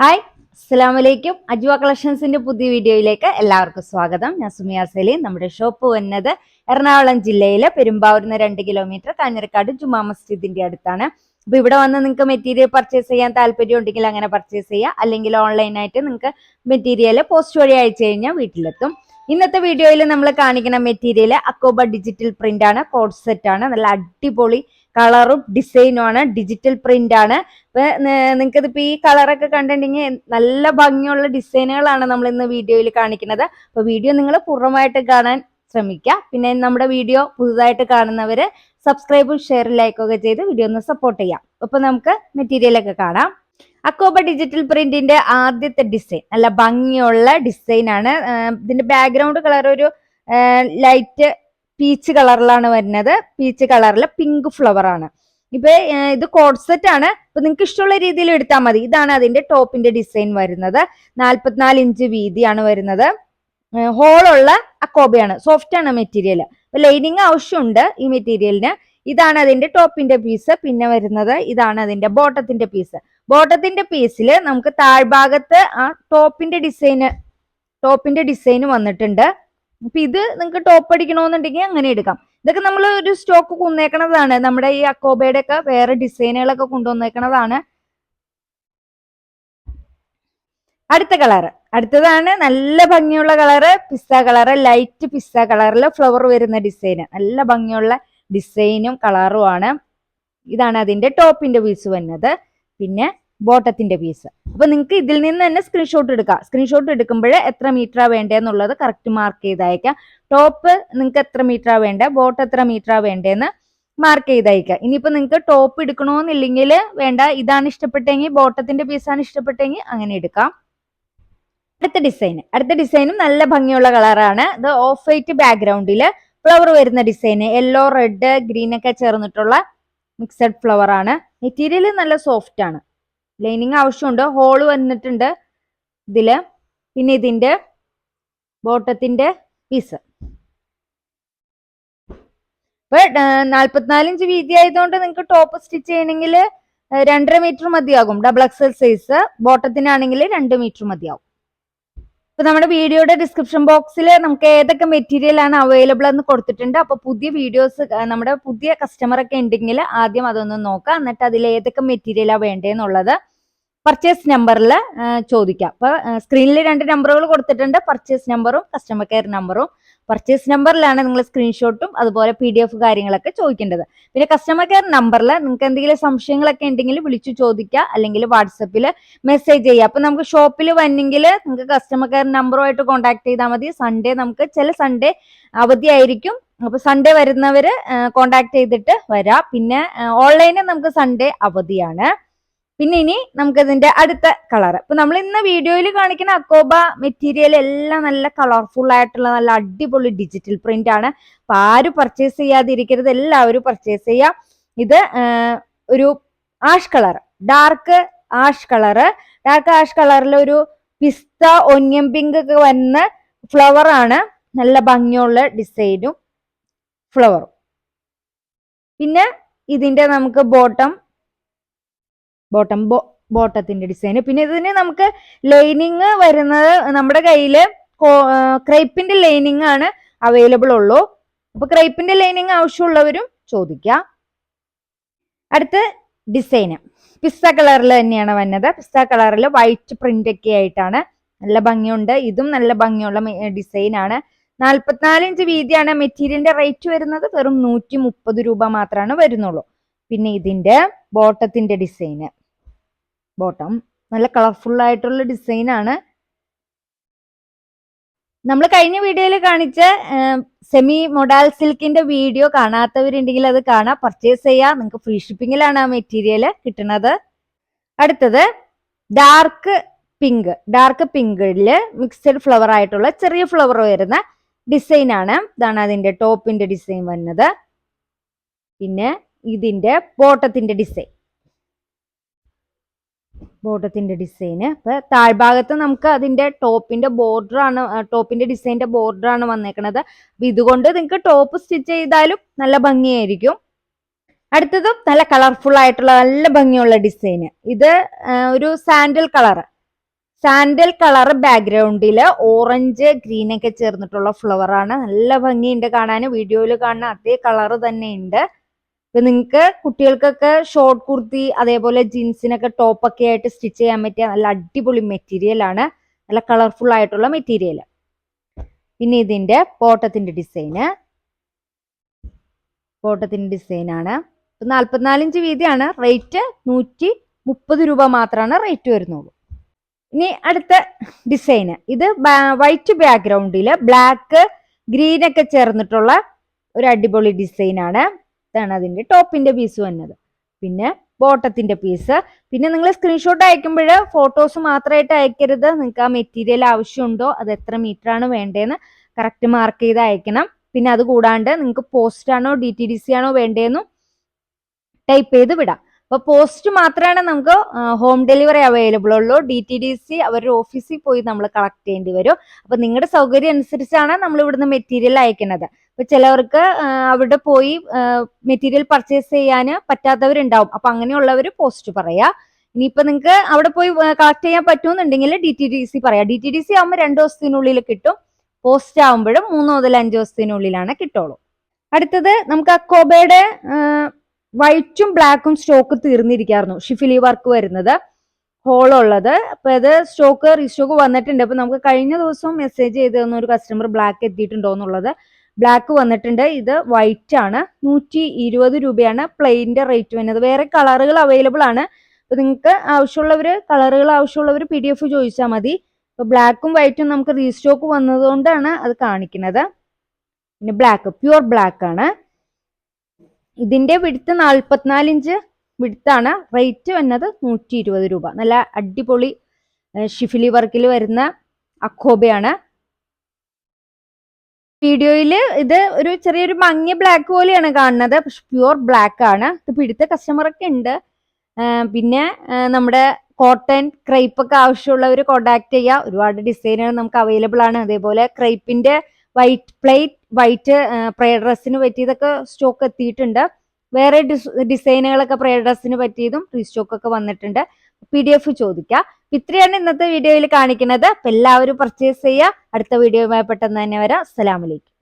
Hi അസ്സാം വലൈക്കും അജ്വ കളക്ഷൻസിന്റെ പുതിയ വീഡിയോയിലേക്ക് എല്ലാവർക്കും സ്വാഗതം. ഞാൻ സുമിയ സലീം. നമ്മുടെ ഷോപ്പ് വന്നത് എറണാകുളം ജില്ലയിലെ പെരുമ്പാവൂരിൽ രണ്ട് കിലോമീറ്റർ കാഞ്ഞിരക്കാട് ജുമാ മസ്ജിദിന്റെ അടുത്താണ്. അപ്പൊ ഇവിടെ വന്ന് നിങ്ങൾക്ക് മെറ്റീരിയൽ പർച്ചേസ് ചെയ്യാൻ താല്പര്യം ഉണ്ടെങ്കിൽ അങ്ങനെ പർച്ചേസ് ചെയ്യുക അല്ലെങ്കിൽ ഓൺലൈനായിട്ട് നിങ്ങൾക്ക് മെറ്റീരിയൽ പോസ്റ്റ് വഴി അയച്ചു കഴിഞ്ഞാൽ വീട്ടിലെത്തും. ഇന്നത്തെ വീഡിയോയിൽ നമ്മൾ കാണിക്കുന്ന മെറ്റീരിയൽ അക്കോബ ഡിജിറ്റൽ പ്രിന്റ് ആണ്. കോഡ് സെറ്റ് ആണ്. നല്ല അടിപൊളി കളറും ഡിസൈനും ആണ്. ഡിജിറ്റൽ പ്രിന്റ് ആണ്. അപ്പൊ നിങ്ങൾക്ക് ഇതിപ്പോ ഈ കളറൊക്കെ കണ്ടിട്ടുണ്ടെങ്കിൽ നല്ല ഭംഗിയുള്ള ഡിസൈനുകളാണ് നമ്മൾ ഇന്ന് വീഡിയോയിൽ കാണിക്കുന്നത്. അപ്പൊ വീഡിയോ നിങ്ങൾ പൂർണമായിട്ട് കാണാൻ ശ്രമിക്കുക. പിന്നെ നമ്മുടെ വീഡിയോ പുതുതായിട്ട് കാണുന്നവര് സബ്സ്ക്രൈബും ഷെയർ ലൈക്കൊക്കെ ചെയ്ത് വീഡിയോ ഒന്ന് സപ്പോർട്ട് ചെയ്യാം അപ്പൊ നമുക്ക് മെറ്റീരിയൽ ഒക്കെ കാണാം. അക്കോബ ഡിജിറ്റൽ പ്രിന്റിന്റെ ആദ്യത്തെ ഡിസൈൻ നല്ല ഭംഗിയുള്ള ഡിസൈൻ ആണ്. ഇതിന്റെ ബാക്ക്ഗ്രൗണ്ട് കളർ ഒരു ലൈറ്റ് പീച്ച് കളറിലാണ് വരുന്നത്. പീച്ച് കളറിൽ പിങ്ക് ഫ്ലവർ ആണ്. ഇപ്പൊ ഇത് കോഡ്സെറ്റ് ആണ്. ഇപ്പൊ നിങ്ങൾക്ക് ഇഷ്ടമുള്ള രീതിയിൽ എടുത്താൽ മതി. ഇതാണ് അതിന്റെ ടോപ്പിന്റെ ഡിസൈൻ വരുന്നത്. നാല്പത്തിനാല് ഇഞ്ച് വീതിയാണ് വരുന്നത്. ഹോളുള്ള അക്കോബയാണ്. സോഫ്റ്റ് ആണ് മെറ്റീരിയൽ അപ്പൊ ലൈനിങ് ആവശ്യമുണ്ട് ഈ മെറ്റീരിയലിന് ഇതാണ് അതിന്റെ ടോപ്പിന്റെ പീസ് പിന്നെ വരുന്നത് ഇതാണ് അതിന്റെ ബോട്ടത്തിന്റെ പീസ് ബോട്ടത്തിന്റെ പീസിൽ നമുക്ക് താഴ്ഭാഗത്ത് ആ ടോപ്പിന്റെ ഡിസൈന് ടോപ്പിന്റെ ഡിസൈൻ വന്നിട്ടുണ്ട്. അപ്പൊ ഇത് നിങ്ങൾക്ക് ടോപ്പ് അടിക്കണമെന്നുണ്ടെങ്കിൽ അങ്ങനെ എടുക്കാം. ഇതൊക്കെ നമ്മൾ ഒരു സ്റ്റോക്ക് കൊന്നേക്കണതാണ്. നമ്മുടെ ഈ അക്കോബയുടെ ഒക്കെ വേറെ ഡിസൈനുകളൊക്കെ കൊണ്ടുവന്നേക്കണതാണ്. അടുത്ത കളറ് അടുത്തതാണ് നല്ല ഭംഗിയുള്ള colour pizza colour light pizza കളറിൽ ഫ്ലവർ വരുന്ന ഡിസൈൻ നല്ല ഭംഗിയുള്ള ഡിസൈനും കളറുമാണ് ഇതാണ് അതിന്റെ ടോപ്പിന്റെ പീസ് വരുന്നത്. പിന്നെ ബോട്ടത്തിന്റെ പീസ് അപ്പൊ നിങ്ങൾക്ക് ഇതിൽ നിന്ന് തന്നെ സ്ക്രീൻഷോട്ട് എടുക്കാം. സ്ക്രീൻഷോട്ട് എടുക്കുമ്പോൾ എത്ര മീറ്ററാ വേണ്ടതെന്നുള്ളത് കറക്റ്റ് മാർക്ക് ചെയ്തയക്കാം. ടോപ്പ് നിങ്ങൾക്ക് എത്ര മീറ്ററാ വേണ്ടത് ബോട്ട് എത്ര മീറ്ററാ വേണ്ടതെന്ന് മാർക്ക് ചെയ്തയക്കാം. ഇനിയിപ്പോ നിങ്ങൾക്ക് ടോപ്പ് എടുക്കണമെന്നില്ലെങ്കിൽ വേണ്ട ഇതാണ് ഇഷ്ടപ്പെട്ടെങ്കിൽ ബോട്ടത്തിന്റെ പീസാണ് ഇഷ്ടപ്പെട്ടെങ്കിൽ അങ്ങനെ എടുക്കാം. അടുത്ത ഡിസൈൻ അടുത്ത ഡിസൈനും നല്ല ഭംഗിയുള്ള കളറാണ് ഇത് ഓഫ് വൈറ്റ് ബാക്ക്ഗ്രൗണ്ടിൽ ഫ്ലവർ വരുന്ന ഡിസൈൻ യെല്ലോ റെഡ് ഗ്രീൻ ഒക്കെ ചേർന്നിട്ടുള്ള മിക്സഡ് ഫ്ലവർ ആണ്. മെറ്റീരിയൽ നല്ല സോഫ്റ്റ് ആണ്. ലൈനിങ് ആവശ്യമുണ്ട്. ഹോൾ വന്നിട്ടുണ്ട് ഇതിൽ. പിന്നെ ഇതിന്റെ ബോട്ടത്തിന്റെ പീസ് ഇപ്പൊ നാല്പത്തിനാലിഞ്ച് വീതി ആയതുകൊണ്ട് നിങ്ങൾക്ക് ടോപ്പ് സ്റ്റിച്ച് ചെയ്യണമെങ്കിൽ രണ്ടര മീറ്റർ മതിയാകും. ഡബിൾ എക്സൽ സൈസ് ബോട്ടത്തിനാണെങ്കിൽ രണ്ട് മീറ്റർ മതിയാകും ഇപ്പൊ നമ്മുടെ വീഡിയോയുടെ ഡിസ്ക്രിപ്ഷൻ ബോക്സിൽ നമുക്ക് ഏതൊക്കെ മെറ്റീരിയൽ ആണ് അവൈലബിൾ എന്ന് കൊടുത്തിട്ടുണ്ട്. അപ്പൊ പുതിയ വീഡിയോസ് നമ്മുടെ പുതിയ കസ്റ്റമർ ഒക്കെ ഉണ്ടെങ്കിൽ ആദ്യം അതൊന്ന് നോക്കാം. എന്നിട്ട് അതിൽ ഏതൊക്കെ മെറ്റീരിയലാണ് വേണ്ടതെന്നുള്ളത് പർച്ചേസ് നമ്പറിൽ ചോദിക്കാം. അപ്പൊ സ്ക്രീനിൽ രണ്ട് നമ്പറുകൾ കൊടുത്തിട്ടുണ്ട്. പർച്ചേസ് നമ്പറും കസ്റ്റമർ കെയർ നമ്പറും പർച്ചേസ് നമ്പറിലാണ് നിങ്ങൾ സ്ക്രീൻഷോട്ടും അതുപോലെ പി ഡി എഫ് കാര്യങ്ങളൊക്കെ ചോദിക്കേണ്ടത്. പിന്നെ കസ്റ്റമർ കെയർ നമ്പറിൽ നിങ്ങൾക്ക് എന്തെങ്കിലും സംശയങ്ങളൊക്കെ ഉണ്ടെങ്കിൽ വിളിച്ചു ചോദിക്കുക അല്ലെങ്കിൽ വാട്സപ്പിൽ മെസ്സേജ് ചെയ്യുക അപ്പൊ നമുക്ക് ഷോപ്പിൽ വന്നെങ്കിൽ നിങ്ങൾക്ക് കസ്റ്റമർ കെയർ നമ്പറുമായിട്ട് കോൺടാക്ട് ചെയ്താൽ മതി. സൺഡേ നമുക്ക് ചില സൺഡേ അവധിയായിരിക്കും അപ്പൊ സൺഡേ വരുന്നവര് കോൺടാക്ട് ചെയ്തിട്ട് വരാം. പിന്നെ ഓൺലൈനിൽ നമുക്ക് സൺഡേ അവധിയാണ്. പിന്നെ ഇനി നമുക്ക് ഇതിന്റെ അടുത്ത കളർ ഇപ്പൊ നമ്മൾ ഇന്ന് വീഡിയോയിൽ കാണിക്കുന്ന അക്കോബ മെറ്റീരിയൽ എല്ലാം നല്ല കളർഫുൾ ആയിട്ടുള്ള നല്ല അടിപൊളി ഡിജിറ്റൽ പ്രിന്റ് ആണ്. അപ്പൊ ആരും പർച്ചേസ് ചെയ്യാതിരിക്കരുത്. എല്ലാവരും പർച്ചേസ് ചെയ്യാം. ഇത് ഒരു ash colour dark ash colour dark ash കളറിൽ ഒരു പിസ്ത ഒന്യം പിങ്ക് ഒക്കെ വരുന്ന ഫ്ലവർ ആണ്. നല്ല ഭംഗിയുള്ള ഡിസൈനും ഫ്ലവറും പിന്നെ ഇതിന്റെ നമുക്ക് ബോട്ടം ബോട്ടം ബോ ബോട്ടത്തിന്റെ ഡിസൈൻ പിന്നെ ഇതിന് നമുക്ക് ലൈനിങ് വരുന്നത് നമ്മുടെ കയ്യിൽ ക്രൈപ്പിന്റെ ലൈനിങ് ആണ് അവൈലബിൾ ഉള്ളൂ. അപ്പൊ ക്രൈപ്പിന്റെ ലൈനിങ് ആവശ്യമുള്ളവരും ചോദിക്കാം. അടുത്ത ഡിസൈന് പിസ്ത കളറിൽ തന്നെയാണ് വന്നത്. പിസ്ത കളറിൽ വൈറ്റ് പ്രിന്റ് ഒക്കെ ആയിട്ടാണ് നല്ല ഭംഗിയുണ്ട്. ഇതും നല്ല ഭംഗിയുള്ള ഡിസൈൻ ആണ്. ഇഞ്ച് വീതിയാണ് മെറ്റീരിയലിന്റെ റേറ്റ് വരുന്നത്. വെറും നൂറ്റി മുപ്പത് രൂപ മാത്രമാണ് വരുന്നുള്ളൂ. പിന്നെ ഇതിന്റെ ബോട്ടത്തിന്റെ ഡിസൈന് ബോട്ടം നല്ല കളർഫുൾ ആയിട്ടുള്ള ഡിസൈനാണ് നമ്മൾ കഴിഞ്ഞ വീഡിയോയിൽ കാണിച്ച സെമി മൊഡാൽ സിൽക്കിന്റെ വീഡിയോ കാണാത്തവരുണ്ടെങ്കിൽ അത് കാണാം. പർച്ചേസ് ചെയ്യാം. നിങ്ങൾക്ക് ഫ്രീ ഷിപ്പിങ്ങിലാണ് ആ മെറ്റീരിയൽ കിട്ടുന്നത് അടുത്തത് ഡാർക്ക് പിങ്ക് ഡാർക്ക് പിങ്കിൽ മിക്സഡ് ഫ്ലവർ ആയിട്ടുള്ള ചെറിയ ഫ്ലവർ വരുന്ന ഡിസൈൻ ആണ്. ഇതാണ് അതിന്റെ ടോപ്പിന്റെ ഡിസൈൻ വരുന്നത്. പിന്നെ ഇതിന്റെ ബോട്ടത്തിന്റെ ഡിസൈൻ ബോട്ടത്തിന്റെ ഡിസൈന് അപ്പോൾ താഴ്ഭാഗത്ത് നമുക്ക് അതിന്റെ ടോപ്പിന്റെ ബോർഡർ ആണ് ടോപ്പിന്റെ ബോർഡറാണ് ബോർഡർ ആണ് വന്നേക്കണത്. അപ്പൊ ഇതുകൊണ്ട് നിങ്ങൾക്ക് ടോപ്പ് സ്റ്റിച്ച് ചെയ്താലും നല്ല ഭംഗിയായിരിക്കും. അടുത്തതും നല്ല കളർഫുൾ ആയിട്ടുള്ള നല്ല ഭംഗിയുള്ള ഡിസൈന് ഇത് ഒരു സാൻഡൽ കളർ സാൻഡൽ കളർ ബാക്ക്ഗ്രൗണ്ടിൽ ഓറഞ്ച് ഗ്രീൻ ഒക്കെ ചേർന്നിട്ടുള്ള ഫ്ലവർ ആണ്. നല്ല ഭംഗിയുണ്ട് കാണാൻ വീഡിയോയിൽ കാണുന്ന അതേ കളർ തന്നെ ഉണ്ട് ഇപ്പൊ നിങ്ങൾക്ക് കുട്ടികൾക്കൊക്കെ ഷോർട്ട് കുർത്തി അതേപോലെ ജീൻസിനൊക്കെ ടോപ്പൊക്കെ ആയിട്ട് സ്റ്റിച്ച് ചെയ്യാൻ പറ്റിയ നല്ല അടിപൊളി മെറ്റീരിയൽ ആണ്. നല്ല കളർഫുൾ ആയിട്ടുള്ള മെറ്റീരിയൽ പിന്നെ ഇതിന്റെ പോട്ടത്തിന്റെ ഡിസൈന് പോട്ടത്തിന്റെ ഡിസൈൻ ആണ്. നാല്പത്തിനാലിഞ്ച് വീതിയാണ്. റേറ്റ് നൂറ്റി മുപ്പത് രൂപ മാത്രമാണ് റേറ്റ് വരുന്നുള്ളൂ. ഇനി അടുത്ത ഡിസൈന് ഇത് വൈറ്റ് ബാക്ക്ഗ്രൗണ്ടിൽ ബ്ലാക്ക് ഗ്രീൻ ഒക്കെ ചേർന്നിട്ടുള്ള ഒരു അടിപൊളി ഡിസൈൻ ആണ്. ഇതാണ് അതിന്റെ ടോപ്പിന്റെ പീസ് വന്നത്. പിന്നെ ബോട്ടത്തിന്റെ പീസ് പിന്നെ നിങ്ങൾ സ്ക്രീൻഷോട്ട് അയക്കുമ്പോൾ ഫോട്ടോസ് മാത്രമായിട്ട് അയക്കരുത്. നിങ്ങൾക്ക് ആ മെറ്റീരിയൽ ആവശ്യമുണ്ടോ? അത് എത്ര മീറ്റർ ആണ് വേണ്ടതെന്ന് കറക്റ്റ് മാർക്ക് ചെയ്ത് അയക്കണം. പിന്നെ അത് കൂടാണ്ട് നിങ്ങൾക്ക് പോസ്റ്റ് ആണോ ഡി ടി ഡി സി ആണോ വേണ്ടതെന്നും ടൈപ്പ് ചെയ്ത് വിടാം. അപ്പൊ പോസ്റ്റ് മാത്രമാണ് നമുക്ക് ഹോം ഡെലിവറി അവൈലബിൾ ഉള്ളൂ. ഡി ടി ഡി സി അവരുടെ ഓഫീസിൽ പോയി നമ്മൾ കളക്ട് ചെയ്യേണ്ടി വരും. അപ്പൊ നിങ്ങളുടെ സൗകര്യം അനുസരിച്ചാണ് നമ്മൾ ഇവിടുന്ന് മെറ്റീരിയൽ അയക്കുന്നത്. അപ്പോൾ ചിലവർക്ക് അവിടെ പോയി മെറ്റീരിയൽ പർച്ചേസ് ചെയ്യാൻ പറ്റാത്തവരുണ്ടാവും. അപ്പൊ അങ്ങനെയുള്ളവർ പോസ്റ്റ് പറയാ. ഇനിയിപ്പോ നിങ്ങൾക്ക് അവിടെ പോയി കളക്ട് ചെയ്യാൻ പറ്റുമെന്നുണ്ടെങ്കിൽ ഡി ടി ഡി സി പറയാം. ഡി ടി ഡി സി ആകുമ്പോൾ രണ്ട് ദിവസത്തിനുള്ളിൽ കിട്ടും. പോസ്റ്റ് ആകുമ്പോഴും മൂന്ന് മുതൽ അഞ്ച് ദിവസത്തിനുള്ളിലാണ് കിട്ടുള്ളൂ. അടുത്തത് നമുക്ക് അക്കോബയുടെ വൈറ്റും ബ്ലാക്കും സ്റ്റോക്ക് തീർന്നിരിക്കായിരുന്നു. ഷിഫിലി വർക്ക് വരുന്നത്. ഹോൾ ഉള്ളത്. അപ്പൊ അത് സ്റ്റോക്ക് റീസ്റ്റോക്ക് വന്നിട്ടുണ്ട്. അപ്പൊ നമുക്ക് കഴിഞ്ഞ ദിവസം മെസ്സേജ് ചെയ്ത് തന്ന ഒരു കസ്റ്റമർ ബ്ലാക്ക് എത്തിയിട്ടുണ്ടോ എന്നുള്ളത്. ബ്ലാക്ക് വന്നിട്ടുണ്ട്. ഇത് വൈറ്റ് ആണ്. നൂറ്റി ഇരുപത് രൂപയാണ് പ്ലെയിന്റെ റേറ്റ് വരുന്നത്. വേറെ കളറുകൾ അവൈലബിൾ ആണ്. അപ്പൊ നിങ്ങൾക്ക് ആവശ്യമുള്ളവർ കളറുകൾ ആവശ്യമുള്ളവർ പി ഡി എഫ് ചോദിച്ചാൽ മതി ഇപ്പൊ ബ്ലാക്കും വൈറ്റും നമുക്ക് റീസ്റ്റോക്ക് വന്നതുകൊണ്ടാണ് അത് കാണിക്കുന്നത്. പിന്നെ ബ്ലാക്ക് പ്യുവർ ബ്ലാക്ക് ആണ്. ഇതിന്റെ വിടുത്ത് നാൽപ്പത്തിനാല് ഇഞ്ച് വിടുത്താണ് റേറ്റ് വന്നത് നൂറ്റി ഇരുപത് രൂപ. നല്ല അടിപൊളി ഷിഫിലി വർക്കിൽ വരുന്ന അക്കോബയാണ്. വീഡിയോയിൽ ഇത് ഒരു ചെറിയൊരു മങ്ങിയ ബ്ലാക്ക് പോലെയാണ് കാണുന്നത്. പക്ഷെ പ്യുവർ ബ്ലാക്ക് ആണ്. ഇത് പിടുത്ത കസ്റ്റമറൊക്കെ ഉണ്ട്. പിന്നെ നമ്മുടെ കോട്ടൺ ക്രൈപ്പ് ഒക്കെ ആവശ്യമുള്ളവർ കോണ്ടാക്ട് ചെയ്യുക ഒരുപാട് ഡിസൈനുകൾ നമുക്ക് അവൈലബിൾ ആണ്. അതേപോലെ ക്രൈപ്പിന്റെ വൈറ്റ് പ്ലേറ്റ് വൈറ്റ് പ്രേ ഡ്രസ്സിന് പറ്റിയതൊക്കെ സ്റ്റോക്ക് എത്തിയിട്ടുണ്ട്. വേറെ ഡിസൈനുകളൊക്കെ പ്രേ ഡ്രസ്സിന് പറ്റിയതും റീസ്റ്റോക്ക് ഒക്കെ വന്നിട്ടുണ്ട്. പി ഡി എഫ് ചോദിക്കുക ഇത്രയാണ് ഇന്നത്തെ വീഡിയോയിൽ കാണിക്കുന്നത്. എല്ലാവരും പർച്ചേസ് ചെയ്യുക. അടുത്ത വീഡിയോയുമായി പെട്ടെന്ന് തന്നെ വരാം. അസ്സലാമലൈക്കും